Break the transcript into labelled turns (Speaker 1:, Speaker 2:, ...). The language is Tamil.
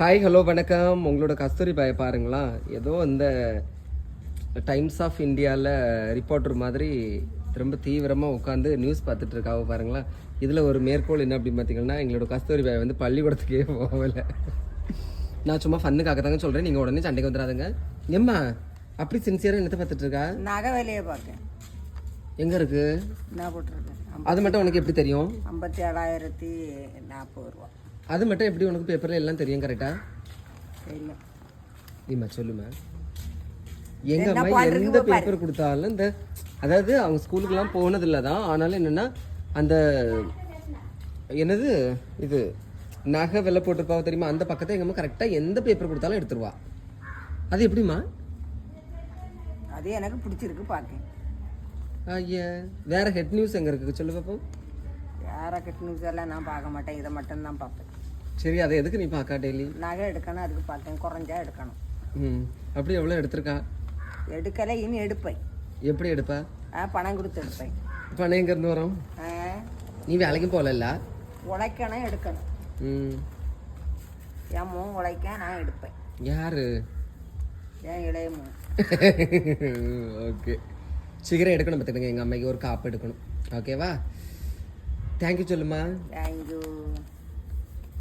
Speaker 1: ஹாய் ஹலோ வணக்கம். உங்களோட கஸ்தூரி பாயை பாருங்களா? ஏதோ இந்த டைம்ஸ் ஆஃப் இந்தியாவில் ரிப்போர்ட்டர் மாதிரி ரொம்ப தீவிரமாக உட்காந்து நியூஸ் பார்த்துட்டு இருக்காவ பாருங்களா? இதில் ஒரு மேற்கோள் என்ன அப்படின்னு பார்த்தீங்கன்னா எங்களோட கஸ்தூரி பாய் வந்து பள்ளிக்கூடத்துக்கே போகலை. நான் சும்மா ஃபன்னுக்காக தாங்க சொல்கிறேன் நீங்கள் உடனே சண்டைக்கு வந்துடாதுங்க. எம்மா அப்படி சின்சியராக என்னத்தை பார்த்துட்டு இருக்கா?
Speaker 2: நகை விலையை பார்க்கேன்
Speaker 1: எங்கே இருக்கு?
Speaker 2: என்ன போட்டிருக்கேன்.
Speaker 1: அது மட்டும் உனக்கு எப்படி தெரியும்?
Speaker 2: ஐம்பத்தி ஏழாயிரத்தி நாற்பது ரூபா.
Speaker 1: அது மட்டும் எப்படி உனக்கு பேப்பரில் எல்லாம் தெரியும்
Speaker 2: தெரியும்.
Speaker 1: நீமா சொல்லுமா எங்க அம்மா எந்த பேப்பர் கொடுத்தாலும் இந்த அதாவது அவங்க ஸ்கூலுக்குலாம் போனதில்ல தான் ஆனாலும் என்னன்னா அந்த என்னது இது நகை வெள்ளை போட்டிருப்பாவ தெரியுமா? அந்த பக்கத்தை எங்க அம்மா கரெக்டாக எந்த பேப்பர் கொடுத்தாலும் எடுத்துருவா. அது எப்படிம்மா?
Speaker 2: அது எனக்கு பிடிச்சிருக்கு பார்க்கேன்
Speaker 1: ஐயா வேற ஹெட் நியூஸ் எங்க இருக்கு? சொல்லு பாப்போம்.
Speaker 2: யாரை கட் நியூஸ் எல்லாம் நான் பார்க்க மாட்டேன். இதை மட்டும்தான் பார்ப்பேன்.
Speaker 1: சரி அதை எதுக்கு நீ பார்க்கா டெய்லி
Speaker 2: நகை எடுக்கணும் அதுக்கு பார்க்கேன். குறைஞ்சா எடுக்கணும்.
Speaker 1: ம். அப்படி எவ்வளோ எடுத்திருக்கா?
Speaker 2: எடுக்கலை இனி எடுப்பேன்.
Speaker 1: எப்படி எடுப்பா?
Speaker 2: ஆ பணம் கொடுத்து எடுப்பேன்.
Speaker 1: பணம் எங்கேருந்து வரும்? நீ வேலைக்கும் போகலல்ல?
Speaker 2: உழைக்கணும் எடுக்கணும்.
Speaker 1: ம்.
Speaker 2: என் மூ உழைக்க நான் எடுப்பேன்.
Speaker 1: யாரு?
Speaker 2: என் இளைய மூ
Speaker 1: ஓகே. சீக்கிரம் எடுக்கணும் பார்த்துக்கங்க எங்கள் அம்மைக்கு ஒரு காப்பு எடுக்கணும். ஓகேவா? థ్యాంక్ యూ
Speaker 2: చెల్లమ్మా థ్యాంక్ యూ